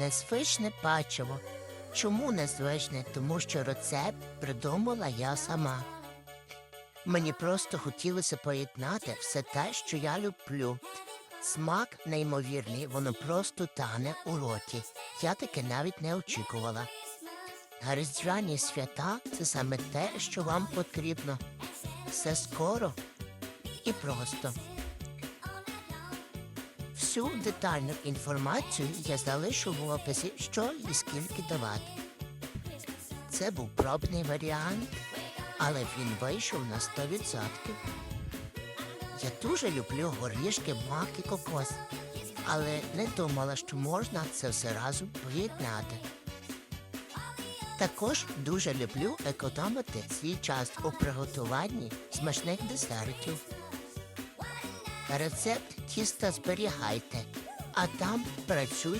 незвичне печиво. Чому незвичне? Тому що рецепт придумала я сама. Мені просто хотілося поєднати все те, що я люблю. Смак неймовірний, воно просто тане у роті. Я таке навіть не очікувала. А різдвяні свята це саме те, що вам потрібно. Все скоро і просто. Всю детальну інформацію я залишу в описі, що і скільки давати. Це був пробний варіант, але він вийшов на 100%. Я дуже люблю горішки, мак і кокос, але не думала, що можна це все разом поєднати. Також дуже люблю економити свій час у приготуванні смачних десертів. Рецепт тіста зберігайте, а там працюйте